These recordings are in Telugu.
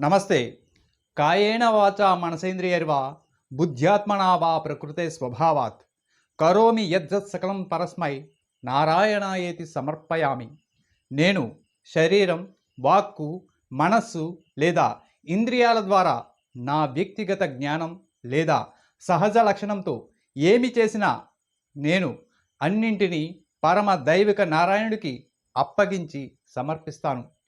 నమస్తే. కాయేణ వాచ మనసేంద్రియర్వా బుద్ధ్యాత్మనా వా ప్రకృతే స్వభావాత్. కరోమి యజ్జత్ సకలం పరస్మై నారాయణాయేతి సమర్పయామి. నేను శరీరం వాక్కు మనస్సు లేదా ఇంద్రియాల ద్వారా నా వ్యక్తిగత జ్ఞానం లేదా సహజ లక్షణంతో ఏమి చేసినా నేను అన్నింటినీ పరమ దైవిక నారాయణుడికి అప్పగించి సమర్పిస్తాను.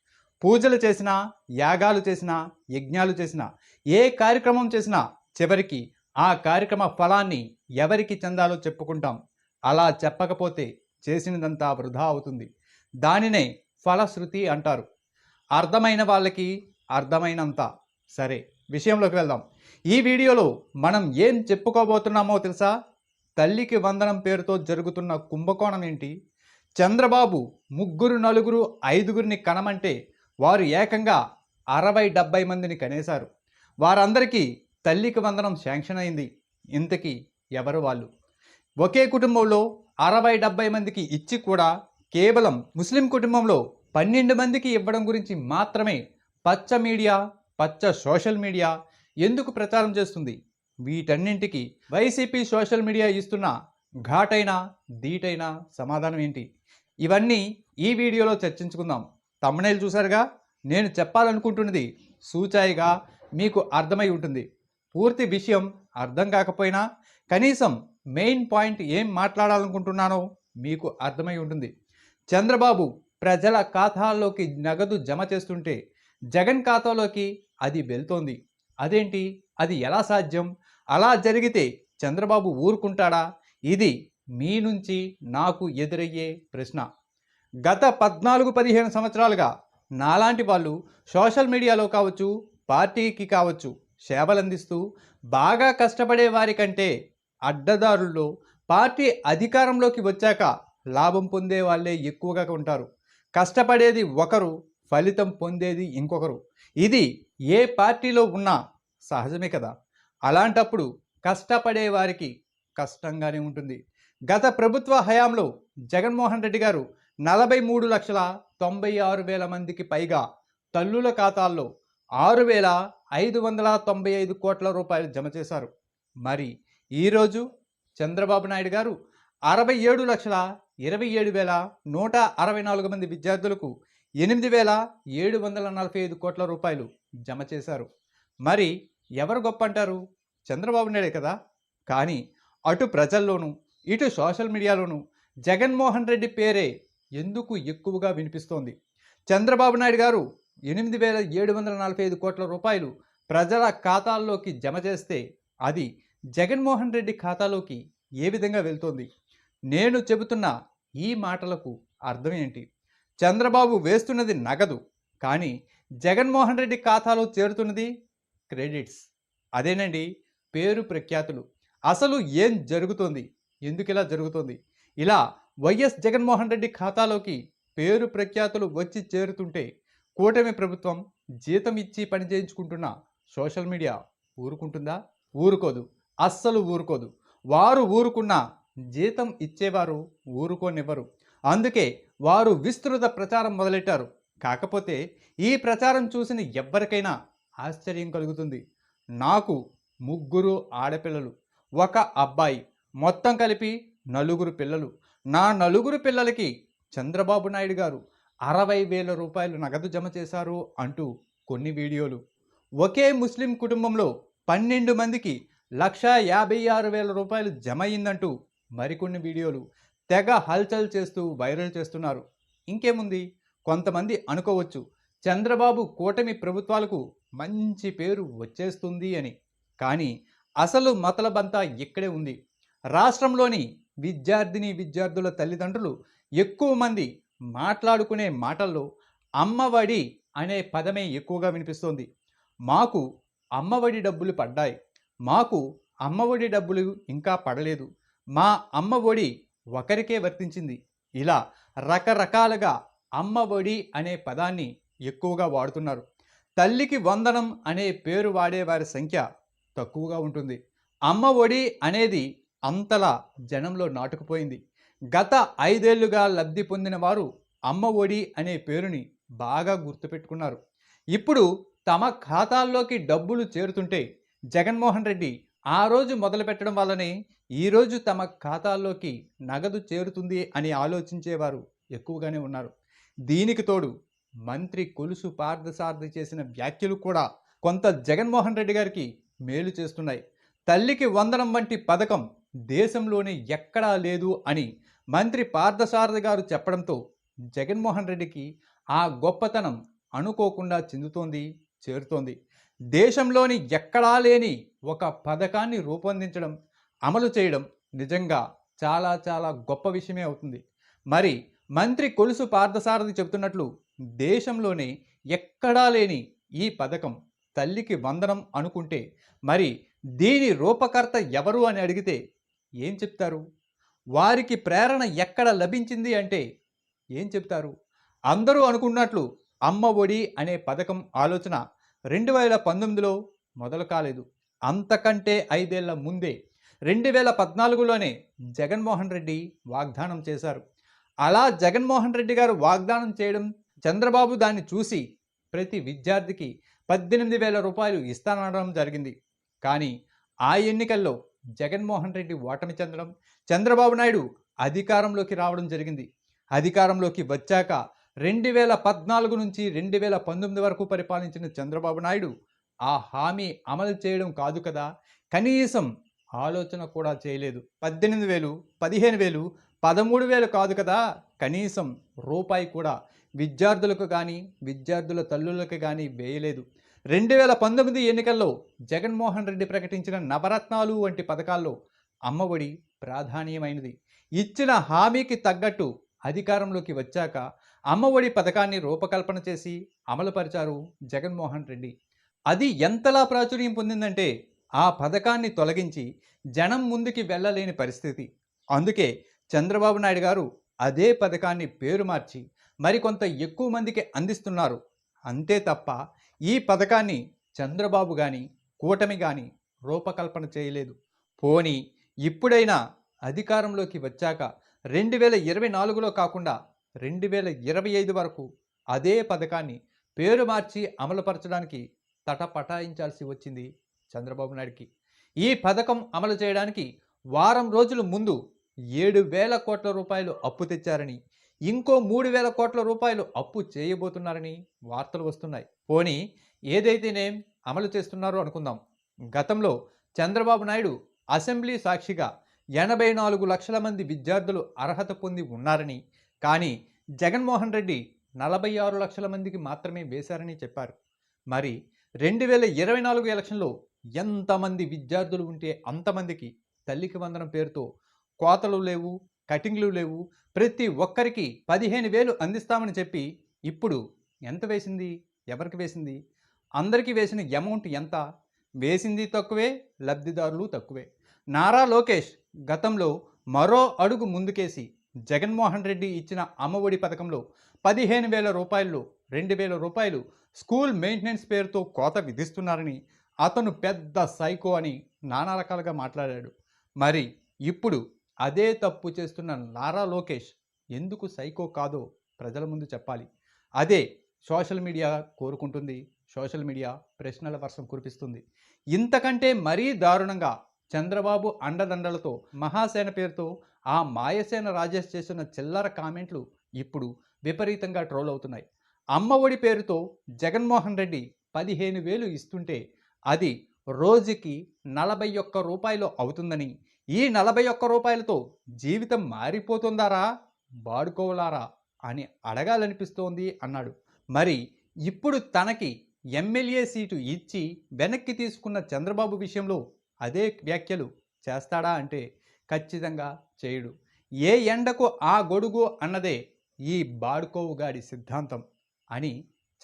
పూజలు చేసినా యాగాలు చేసినా యజ్ఞాలు చేసినా ఏ కార్యక్రమం చేసినా చివరికి ఆ కార్యక్రమ ఫలాన్ని ఎవరికి చెందాలో చెప్పుకుంటాం. అలా చెప్పకపోతే చేసినదంతా వృధా అవుతుంది. దానినే ఫలశ్రుతి అంటారు. అర్థమైన వాళ్ళకి అర్థమైనంత. సరే విషయంలోకి వెళ్దాం. ఈ వీడియోలో మనం ఏం చెప్పుకోబోతున్నామో తెలుసా? తల్లికి వందనం పేరుతో జరుగుతున్న కుంభకోణం ఏంటి? చంద్రబాబు ముగ్గురు నలుగురు ఐదుగురిని కనమంటే వారు ఏకంగా అరవై డెబ్బై మందిని కనేశారు. వారందరికీ తల్లికి వందనం శాంక్షన్ అయింది. ఇంతకీ ఎవరు వాళ్ళు? ఒకే కుటుంబంలో అరవై డెబ్బై మందికి ఇచ్చి కూడా కేవలం ముస్లిం కుటుంబంలో పన్నెండు మందికి ఇవ్వడం గురించి మాత్రమే పచ్చ మీడియా పచ్చ సోషల్ మీడియా ఎందుకు ప్రచారం చేస్తుంది? వీటన్నింటికి వైసీపీ సోషల్ మీడియా ఇస్తున్న ఘాటైన ధీటైన సమాధానం ఏంటి? ఇవన్నీ ఈ వీడియోలో చర్చించుకుందాం. తమ్మనేలు చూసారుగా నేను చెప్పాలనుకుంటున్నది సూచాయిగా మీకు అర్థమై ఉంటుంది. పూర్తి విషయం అర్థం కాకపోయినా కనీసం మెయిన్ పాయింట్ ఏం మాట్లాడాలనుకుంటున్నానో మీకు అర్థమై ఉంటుంది. చంద్రబాబు ప్రజల ఖాతాల్లోకి నగదు జమ చేస్తుంటే జగన్ ఖాతాలోకి అది వెళ్తోంది. అదేంటి? అది ఎలా సాధ్యం? అలా జరిగితే చంద్రబాబు ఊరుకుంటాడా? ఇది మీ నుంచి నాకు ఎదురయ్యే ప్రశ్న. గత పద్నాలుగు పదిహేను సంవత్సరాలుగా నాలాంటి వాళ్ళు సోషల్ మీడియాలో కావచ్చు పార్టీకి కావచ్చు సేవలందిస్తూ బాగా కష్టపడే వారి కంటే అడ్డదారుల్లో పార్టీ అధికారంలోకి వచ్చాక లాభం పొందే వాళ్ళే ఎక్కువగా ఉంటారు. కష్టపడేది ఒకరు ఫలితం పొందేది ఇంకొకరు. ఇది ఏ పార్టీలో ఉన్నా సహజమే కదా. అలాంటప్పుడు కష్టపడే వారికి కష్టంగానే ఉంటుంది. గత ప్రభుత్వ హయాంలో జగన్మోహన్ రెడ్డి గారు నలభై మూడు లక్షల తొంభై ఆరు వేల మందికి పైగా తల్లుల ఖాతాల్లో ఆరు వేల ఐదు వందల తొంభై ఐదు కోట్ల రూపాయలు జమ చేశారు. మరి ఈరోజు చంద్రబాబు నాయుడు గారు అరవై ఏడు లక్షల ఇరవై ఏడు వేల నూట అరవై నాలుగు మంది విద్యార్థులకు ఎనిమిది వేల ఏడు వందల నలభై ఐదు కోట్ల రూపాయలు జమ చేశారు. మరి ఎవరు గొప్ప అంటారు? చంద్రబాబు నాయుడే కదా. కానీ అటు ప్రజల్లోనూ ఇటు సోషల్ మీడియాలోనూ జగన్మోహన్ రెడ్డి పేరే ఎందుకు ఎక్కువగా వినిపిస్తోంది? చంద్రబాబు నాయుడు గారు ఎనిమిది వేల ఏడు వందల నలభై ఐదు కోట్ల రూపాయలు ప్రజల ఖాతాల్లోకి జమ చేస్తే అది జగన్మోహన్ రెడ్డి ఖాతాలోకి ఏ విధంగా వెళ్తోంది? నేను చెబుతున్న ఈ మాటలకు అర్థం ఏంటి? చంద్రబాబు వేస్తున్నది నగదు కానీ జగన్మోహన్ రెడ్డి ఖాతాలో చేరుతున్నది క్రెడిట్స్. అదేనండి పేరు ప్రఖ్యాతులు. అసలు ఏం జరుగుతోంది? ఎందుకు ఇలా జరుగుతోంది? ఇలా వైఎస్ జగన్మోహన్ రెడ్డి ఖాతాలోకి పేరు ప్రఖ్యాతులు వచ్చి చేరుతుంటే కూటమి ప్రభుత్వం జీతం ఇచ్చి పని చేయించుకుంటున్న సోషల్ మీడియా ఊరుకుంటుందా? ఊరుకోదు. అస్సలు ఊరుకోదు. వారు ఊరుకున్న జీతం ఇచ్చేవారు ఊరుకోనివ్వరు. అందుకే వారు విస్తృత ప్రచారం మొదలెట్టారు. కాకపోతే ఈ ప్రచారం చూసిన ఎవ్వరికైనా ఆశ్చర్యం కలుగుతుంది. నాకు ముగ్గురు ఆడపిల్లలు ఒక అబ్బాయి మొత్తం కలిపి నలుగురు పిల్లలు. నా నలుగురు పిల్లలకి చంద్రబాబు నాయుడు గారు అరవై వేల రూపాయలు నగదు జమ చేశారు అంటూ కొన్ని వీడియోలు. ఒకే ముస్లిం కుటుంబంలో పన్నెండు మందికి లక్ష యాభై ఆరు వేల రూపాయలు జమ అయిందంటూ మరికొన్ని వీడియోలు తెగ హల్చల్ చేస్తూ వైరల్ చేస్తున్నారు. ఇంకేముంది? కొంతమంది అనుకోవచ్చు చంద్రబాబు కూటమి ప్రభుత్వాలకు మంచి పేరు వచ్చేస్తుంది అని. కానీ అసలు మతలబంతా ఇక్కడే ఉంది. రాష్ట్రంలోని విద్యార్థిని విద్యార్థుల తల్లిదండ్రులు ఎక్కువ మంది మాట్లాడుకునే మాటల్లో అమ్మఒడి అనే పదమే ఎక్కువగా వినిపిస్తోంది. మాకు అమ్మఒడి డబ్బులు పడ్డాయి. మాకు అమ్మఒడి డబ్బులు ఇంకా పడలేదు. మా అమ్మఒడి ఒకరికే వర్తించింది. ఇలా రకరకాలుగా అమ్మఒడి అనే పదాన్ని ఎక్కువగా వాడుతున్నారు. తల్లికి వందనం అనే పేరు వాడే వారి సంఖ్య తక్కువగా ఉంటుంది. అమ్మ ఒడి అనేది అంతలా జనంలో నాటుకుపోయింది. గత ఐదేళ్ళుగా లబ్ధి పొందిన వారు అమ్మ ఒడి అనే పేరుని బాగా గుర్తుపెట్టుకున్నారు. ఇప్పుడు తమ ఖాతాల్లోకి డబ్బులు చేరుతుంటే జగన్మోహన్ రెడ్డి ఆ రోజు మొదలు పెట్టడం వల్లనే ఈరోజు తమ ఖాతాల్లోకి నగదు చేరుతుంది అని ఆలోచించేవారు ఎక్కువగానే ఉన్నారు. దీనికి తోడు మంత్రి కొలుసు పార్థసారథి చేసిన వ్యాఖ్యలు కూడా కొంత జగన్మోహన్ రెడ్డి గారికి మేలు చేస్తున్నాయి. తల్లికి వందనం వంటి పథకం దేశంలోనే ఎక్కడా లేదు అని మంత్రి పార్థసారథి గారు చెప్పడంతో జగన్మోహన్ రెడ్డికి ఆ గొప్పతనం అనుకోకుండా చెందుతోంది చేరుతోంది. దేశంలోని ఎక్కడా లేని ఒక పథకాన్ని రూపొందించడం అమలు చేయడం నిజంగా చాలా చాలా గొప్ప విషయమే అవుతుంది. మరి మంత్రి కొలుసు పార్థసారథి చెబుతున్నట్లు దేశంలోనే ఎక్కడా లేని ఈ పథకం తల్లికి వందనం అనుకుంటే మరి దీని రూపకర్త ఎవరు అని అడిగితే ఏం చెప్తారు? వారికి ప్రేరణ ఎక్కడ లభించింది అంటే ఏం చెప్తారు? అందరూ అనుకున్నట్లు అమ్మ ఒడి అనే పథకం ఆలోచన రెండు వేల పంతొమ్మిదిలో మొదలు కాలేదు. అంతకంటే ఐదేళ్ళ ముందే రెండు వేల పద్నాలుగులోనే జగన్మోహన్ రెడ్డి వాగ్దానం చేశారు. అలా జగన్మోహన్ రెడ్డి గారు వాగ్దానం చేయడం చంద్రబాబు దాన్ని చూసి ప్రతి విద్యార్థికి పద్దెనిమిది వేల రూపాయలు ఇస్తానడం జరిగింది. కానీ ఆ ఎన్నికల్లో జగన్మోహన్ రెడ్డి ఓటమి చెందడం చంద్రబాబు నాయుడు అధికారంలోకి రావడం జరిగింది. అధికారంలోకి వచ్చాక రెండు వేల పద్నాలుగు నుంచి రెండు వేల పంతొమ్మిది వరకు పరిపాలించిన చంద్రబాబు నాయుడు ఆ హామీ అమలు చేయడం కాదు కదా. కనీసం ఆలోచన కూడా చేయలేదు. పద్దెనిమిది వేలు పదిహేను వేలు పదమూడు వేలు కాదు కదా. కనీసం రూపాయి కూడా విద్యార్థులకు కానీ విద్యార్థుల తల్లులకు కానీ వేయలేదు. రెండు వేల పంతొమ్మిది ఎన్నికల్లో జగన్మోహన్ రెడ్డి ప్రకటించిన నవరత్నాలు వంటి పథకాల్లో అమ్మఒడి ప్రాధాన్యమైనది. ఇచ్చిన హామీకి తగ్గట్టు అధికారంలోకి వచ్చాక అమ్మఒడి పథకాన్ని రూపకల్పన చేసి అమలుపరిచారు జగన్మోహన్ రెడ్డి. అది ఎంతలా ప్రాచుర్యం పొందిందంటే ఆ పథకాన్ని తొలగించి జనం ముందుకి వెళ్ళలేని పరిస్థితి. అందుకే చంద్రబాబు నాయుడు గారు అదే పథకాన్ని పేరు మార్చి మరికొంత ఎక్కువ మందికి అందిస్తున్నారు. అంతే తప్ప ఈ పథకాన్ని చంద్రబాబు కానీ కూటమి కానీ రూపకల్పన చేయలేదు. పోనీ ఇప్పుడైనా అధికారంలోకి వచ్చాక రెండు వేల ఇరవై నాలుగులో కాకుండా రెండు వేల ఇరవై ఐదు వరకు అదే పథకాన్ని పేరు మార్చి అమలుపరచడానికి తటపటాయించాల్సి వచ్చింది చంద్రబాబు నాయుడికి. ఈ పథకం అమలు చేయడానికి వారం రోజుల ముందు ఏడు వేల కోట్ల రూపాయలు అప్పు తెచ్చారని ఇంకో మూడు వేల కోట్ల రూపాయలు అప్పు చేయబోతున్నారని వార్తలు వస్తున్నాయి. పోనీ ఏదైతేనేం అమలు చేస్తున్నారో అనుకుందాం. గతంలో చంద్రబాబు నాయుడు అసెంబ్లీ సాక్షిగా ఎనభై నాలుగు లక్షల మంది విద్యార్థులు అర్హత పొంది ఉన్నారని కానీ జగన్మోహన్ రెడ్డి నలభై ఆరు లక్షల మందికి మాత్రమే వేశారని చెప్పారు. మరి రెండు వేల ఇరవై నాలుగు ఎలక్షన్లో ఎంతమంది విద్యార్థులు ఉంటే అంతమందికి తల్లికి వందనం పేరుతో కోతలు లేవు కటింగ్లు లేవు. ప్రతి ఒక్కరికి పదిహేను వేలు అందిస్తామని చెప్పి ఇప్పుడు ఎంత వేసింది? ఎవరికి వేసింది? అందరికీ వేసిన అమౌంట్ ఎంత? వేసింది తక్కువే లబ్ధిదారులు తక్కువే. నారా లోకేష్ గతంలో మరో అడుగు ముందుకేసి జగన్మోహన్ రెడ్డి ఇచ్చిన అమ్మఒడి పథకంలో పదిహేను వేల రూపాయలు రెండు వేల రూపాయలు స్కూల్ మెయింటెనెన్స్ పేరుతో కోత విధిస్తున్నారని అతను పెద్ద సైకో అని నానా రకాలుగా మాట్లాడాడు. మరి ఇప్పుడు అదే తప్పు చేస్తున్న నారా లోకేష్ ఎందుకు సైకో కాదో ప్రజల ముందు చెప్పాలి. అదే సోషల్ మీడియా కోరుకుంటుంది సోషల్ మీడియా ప్రశ్నల వర్షం కురిపిస్తుంది. ఇంతకంటే మరీ దారుణంగా చంద్రబాబు అండదండలతో మహాసేన పేరుతో ఆ మాయసేన రాజేష్ చేస్తున్న చిల్లర కామెంట్లు ఇప్పుడు విపరీతంగా ట్రోల్ అవుతున్నాయి. అమ్మ ఒడి పేరుతో జగన్మోహన్ రెడ్డి పదిహేను వేలు ఇస్తుంటే అది రోజుకి నలభై ఒక్క రూపాయలు అవుతుందని ఈ నలభై ఒక్క రూపాయలతో జీవితం మారిపోతుందారా? వాడుకోవాలారా అని అడగాలనిపిస్తోంది అన్నాడు. మరి ఇప్పుడు తనకి ఎమ్మెల్యే సీటు ఇచ్చి వెనక్కి తీసుకున్న చంద్రబాబు విషయంలో అదే వ్యాఖ్యలు చేస్తాడా అంటే ఖచ్చితంగా చేయడు. ఏ ఎండకు ఆ గొడుగు అన్నదే ఈ బాడుకోవుగాడి సిద్ధాంతం అని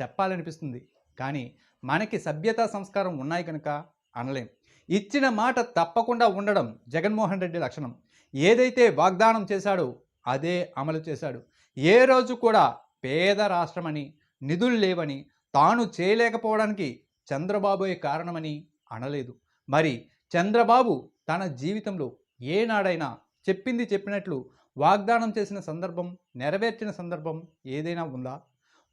చెప్పాలనిపిస్తుంది. కానీ మనకి సభ్యతా సంస్కారం ఉన్నాయి కనుక అనలేం. ఇచ్చిన మాట తప్పకుండా ఉండడం జగన్మోహన్ రెడ్డి లక్షణం. ఏదైతే వాగ్దానం చేశాడో అదే అమలు చేశాడు. ఏ రోజు కూడా పేద రాష్ట్రమని నిధులు లేవని తాను చేయలేకపోవడానికి చంద్రబాబుయే కారణమని అనలేదు. మరి చంద్రబాబు తన జీవితంలో ఏనాడైనా చెప్పింది చెప్పినట్లు వాగ్దానం చేసిన సందర్భం నెరవేర్చిన సందర్భం ఏదైనా ఉందా?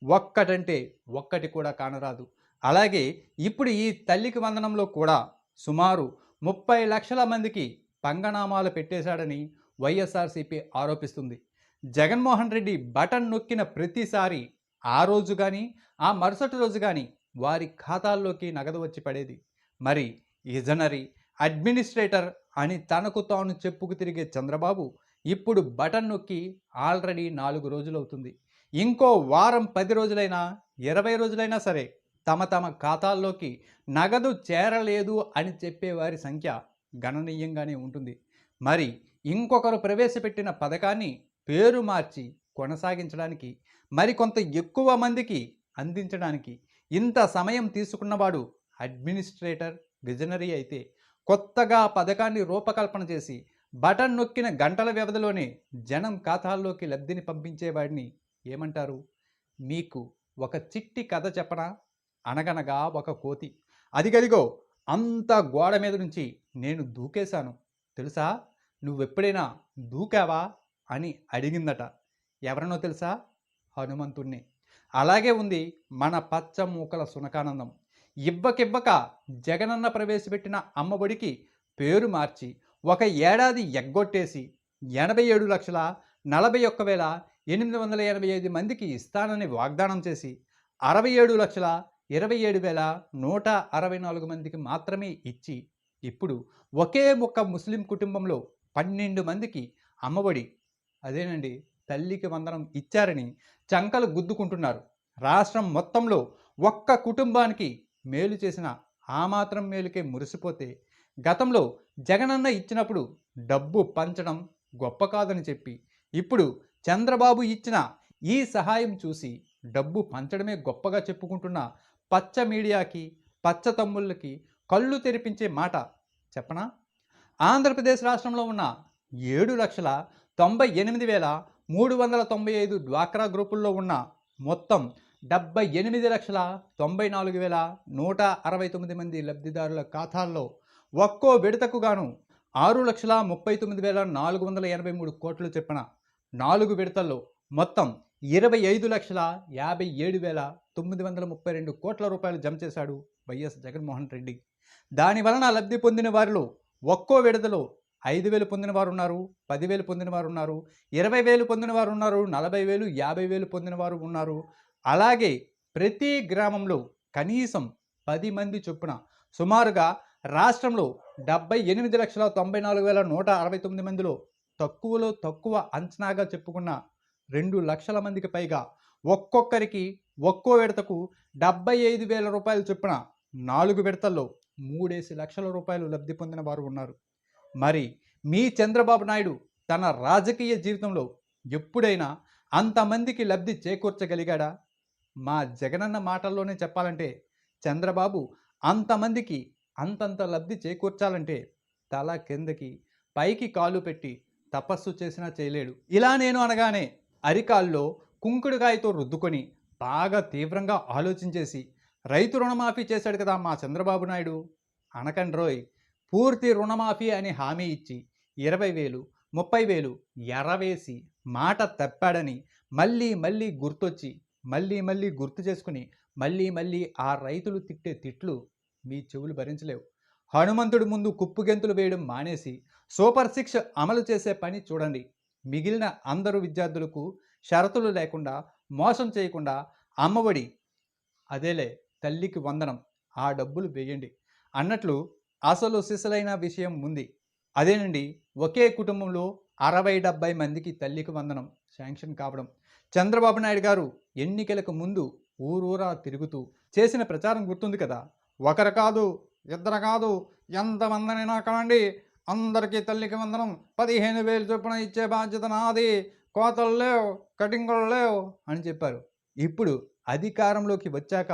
ఒక్కటంటే ఒక్కటి కూడా కానరాదు. అలాగే ఇప్పుడు ఈ తల్లికి వందనంలో కూడా సుమారు ముప్పై లక్షల మందికి పంగనామాలు పెట్టేశాడని వైఎస్ఆర్సీపీ ఆరోపిస్తుంది. జగన్మోహన్ రెడ్డి బటన్ నొక్కిన ప్రతిసారి ఆ రోజు కానీ ఆ మరుసటి రోజు కానీ వారి ఖాతాల్లోకి నగదు వచ్చి పడేది. మరి ఇజనరీ అడ్మినిస్ట్రేటర్ అని తనకు తాను చెప్పుకు తిరిగే చంద్రబాబు ఇప్పుడు బటన్ నొక్కి ఆల్రెడీ నాలుగు రోజులవుతుంది. ఇంకో వారం పది రోజులైనా ఇరవై రోజులైనా సరే తమ తమ ఖాతాల్లోకి నగదు చేరలేదు అని చెప్పే వారి సంఖ్య గణనీయంగానే ఉంటుంది. మరి ఇంకొకరు ప్రవేశపెట్టిన పథకాన్ని పేరు మార్చి కొనసాగించడానికి మరికొంత ఎక్కువ మందికి అందించడానికి ఇంత సమయం తీసుకున్నవాడు అడ్మినిస్ట్రేటర్ విజనరీ అయితే కొత్తగా పథకాన్ని రూపకల్పన చేసి బటన్ నొక్కిన గంటల వ్యవధిలోనే జనం ఖాతాల్లోకి లబ్ధిని పంపించేవాడిని ఏమంటారు? మీకు ఒక చిట్టి కథ చెప్పనా? అనగనగా ఒక కోతి. అదిగదిగో అంత గోడ మీద నుంచి నేను దూకేశాను. తెలుసా? నువ్వెప్పుడైనా దూకావా? అని అడిగిందట. ఎవరనో తెలుసా? హనుమంతుణ్ణి. అలాగే ఉంది మన పచ్చ మూకల సునకానందం. ఇవ్వకివ్వక జగనన్న ప్రవేశపెట్టిన అమ్మఒడికి పేరు మార్చి ఒక ఏడాది ఎగ్గొట్టేసి ఎనభై ఏడు లక్షల నలభై ఒక్క వేల ఎనిమిది వందల ఎనభై ఐదు మందికి ఇస్తానని వాగ్దానం చేసి అరవై ఏడు లక్షల ఇరవై ఏడు వేల నూట అరవై నాలుగు మందికి మాత్రమే ఇచ్చి ఇప్పుడు ఒకే ఒక్క ముస్లిం కుటుంబంలో పన్నెండు మందికి అమ్మఒడి అదేనండి తల్లికి వందనం ఇచ్చారని చంకలు గుద్దుకుంటున్నారు. రాష్ట్రం మొత్తంలో ఒక్క కుటుంబానికి మేలు చేసిన ఆ మాత్రం మేలుకే మురిసిపోతే గతంలో జగనన్న ఇచ్చినప్పుడు డబ్బు పంచడం గొప్ప కాదని చెప్పి ఇప్పుడు చంద్రబాబు ఇచ్చిన ఈ సహాయం చూసి డబ్బు పంచడమే గొప్పగా చెప్పుకుంటున్న పచ్చ మీడియాకి పచ్చ తమ్ముళ్ళకి కళ్ళు తెరిపించే మాట చెప్పనా? ఆంధ్రప్రదేశ్ రాష్ట్రంలో ఉన్న ఏడు లక్షల తొంభై ఎనిమిది వేల మూడు వందల తొంభై ఐదు డ్వాక్రా గ్రూపుల్లో ఉన్న మొత్తం డెబ్బై ఎనిమిది లక్షల తొంభై నాలుగు వేల నూట అరవై తొమ్మిది మంది లబ్ధిదారుల ఖాతాల్లో ఒక్కో విడతకు గాను ఆరు లక్షల ముప్పై తొమ్మిది వేల నాలుగు వందల ఎనభై మూడు కోట్లు చెప్పిన నాలుగు విడతల్లో మొత్తం ఇరవై ఐదు లక్షల యాభై ఏడు వేల తొమ్మిది వందల ముప్పై రెండు కోట్ల రూపాయలు జమ చేశాడు వైఎస్ జగన్మోహన్ రెడ్డి. దాని వలన లబ్ధి పొందిన వారిలో ఒక్కో విడతలో ఐదు వేలు పొందిన వారు ఉన్నారు పదివేలు పొందిన వారు ఉన్నారు ఇరవై వేలు పొందిన వారు ఉన్నారు నలభై వేలు యాభై వేలు పొందిన వారు ఉన్నారు. అలాగే ప్రతి గ్రామంలో కనీసం పది మంది చొప్పున సుమారుగా రాష్ట్రంలో డెబ్బై ఎనిమిది లక్షల తొంభై నాలుగు వేల నూట అరవై తొమ్మిది మందిలో తక్కువలో తక్కువ అంచనాగా చెప్పుకున్న రెండు లక్షల మందికి పైగా ఒక్కొక్కరికి ఒక్కో విడతకు డెబ్బై ఐదు వేల రూపాయలు చొప్పున నాలుగు విడతల్లో మూడేసి లక్షల రూపాయలు లబ్ధి పొందిన వారు ఉన్నారు. మరి మీ చంద్రబాబు నాయుడు తన రాజకీయ జీవితంలో ఎప్పుడైనా అంతమందికి లబ్ధి చేకూర్చగలిగాడా? మా జగనన్న మాటల్లోనే చెప్పాలంటే చంద్రబాబు అంతమందికి అంతంత లబ్ధి చేకూర్చాలంటే తల కిందకి పైకి కాలు పెట్టి తపస్సు చేసినా చేయలేడు. ఇలా నేను అనగానే అరికాల్లో కుంకుడుకాయతో రుద్దుకొని బాగా తీవ్రంగా ఆలోచించేసి రైతు రుణమాఫీ చేశాడు కదా మా చంద్రబాబు నాయుడు? అనకండి రోయ్ పూర్తి రుణమాఫీ అని హామీ ఇచ్చి ఇరవై వేలు ముప్పై వేలు ఎరవేసి మాట తప్పాడని మళ్ళీ మళ్ళీ గుర్తొచ్చి మళ్ళీ మళ్ళీ గుర్తు చేసుకుని మళ్ళీ మళ్ళీ ఆ రైతులు తిట్టే తిట్లు మీ చెవులు భరించలేవు. హనుమంతుడి ముందు కుప్పుగెంతులు వేయడం మానేసి సూపర్ సిక్స్ అమలు చేసే పని చూడండి. మిగిలిన అందరు విద్యార్థులకు షరతులు లేకుండా మోసం చేయకుండా అమ్మఒడి అదేలే తల్లికి వందనం ఆ డబ్బులు వేయండి అన్నట్లు అసలు సిసలైన విషయం ఉంది. అదేనండి ఒకే కుటుంబంలో అరవై డెబ్బై మందికి తల్లికి వందనం శాంక్షన్ కావడం. చంద్రబాబు నాయుడు గారు ఎన్నికలకు ముందు ఊరూరా తిరుగుతూ చేసిన ప్రచారం గుర్తుంది కదా? ఒకరు కాదు ఇద్దరు కాదు ఎంతమందినైనా కాండి అందరికీ తల్లికి వందనం. పదిహేను వేలు చొప్పున ఇచ్చే బాధ్యత నాది. కోతలు లేవు కటింగులు లేవు అని చెప్పారు. ఇప్పుడు అధికారంలోకి వచ్చాక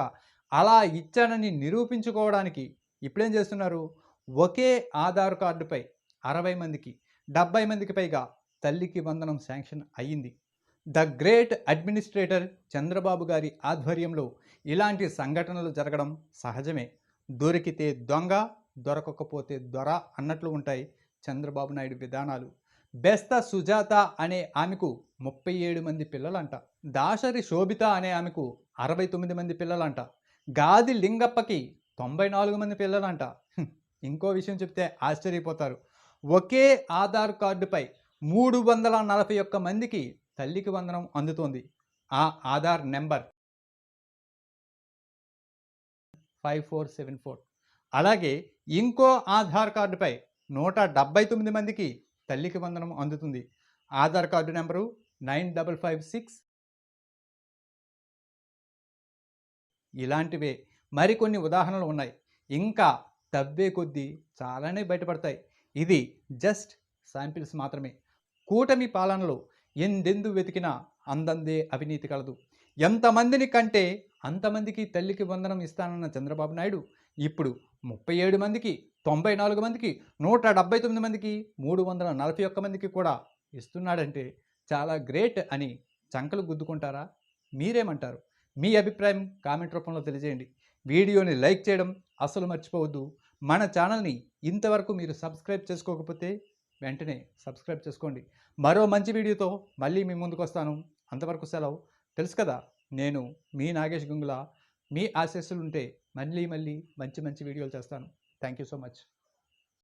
అలా ఇచ్చానని నిరూపించుకోవడానికి ఇప్పుడేం చేస్తున్నారు? ఒకే ఆధార్ కార్డుపై అరవై మందికి డెబ్బై మందికి పైగా తల్లికి వందనం శాంక్షన్ అయ్యింది. ద గ్రేట్ అడ్మినిస్ట్రేటర్ చంద్రబాబు గారి ఆధ్వర్యంలో ఇలాంటి సంఘటనలు జరగడం సహజమే. దొరికితే దొంగ దొరకకపోతే దొర అన్నట్లు ఉంటాయి. చంద్రబాబు నాయుడు విధానాలు. బెస్త సుజాత అనే ఆమెకు ముప్పై ఏడు మంది పిల్లలంట. దాసరి శోభిత అనే ఆమెకు అరవై తొమ్మిది మంది పిల్లలంట. గాది లింగప్పకి తొంభై నాలుగు మంది పిల్లలంట. ఇంకో విషయం చెప్తే ఆశ్చర్యపోతారు. ఒకే ఆధార్ కార్డుపై మూడు వందల నలభై ఒక్క మందికి తల్లికి వందనం అందుతోంది. ఆ Aadhaar number five four seven four. అలాగే ఇంకో ఆధార్ కార్డుపై నూట డెబ్బై తొమ్మిది మందికి తల్లికి వందనం అందుతుంది. Aadhaar card number nine double five six. ఇలాంటివే మరికొన్ని ఉదాహరణలు ఉన్నాయి. ఇంకా తవ్వే కొద్దీ చాలానే బయటపడతాయి. ఇది జస్ట్ శాంపిల్స్ మాత్రమే. కూటమి పాలనలో ఎందెందు వెతికినా అందందే అవినీతి కలదు. ఎంతమందిని కంటే అంతమందికి తల్లికి వందనం ఇస్తానన్న చంద్రబాబు నాయుడు ఇప్పుడు ముప్పై ఏడు మందికి తొంభై నాలుగు మందికి నూట డెబ్బై తొమ్మిది మందికి మూడు వందల నలభై ఒక్క మందికి కూడా ఇస్తున్నాడంటే చాలా గ్రేట్ అని చంకలు గుద్దుకుంటారా? మీరేమంటారు? మీ అభిప్రాయం కామెంట్ రూపంలో తెలియజేయండి. వీడియోని లైక్ చేయడం అసలు మర్చిపోవద్దు. మన ఛానల్ని ఇంతవరకు మీరు సబ్స్క్రైబ్ చేసుకోకపోతే వెంటనే సబ్స్క్రైబ్ చేసుకోండి. మరో మంచి వీడియోతో మళ్ళీ మీ ముందుకు వస్తాను అంతవరకు సెలవు. తెలుసు కదా నేను మీ నాగేష్ గుంగుల మీ ఆశీస్సులు ఉంటే మళ్ళీ మళ్ళీ మంచి మంచి వీడియోలు చేస్తాను. Thank you so much.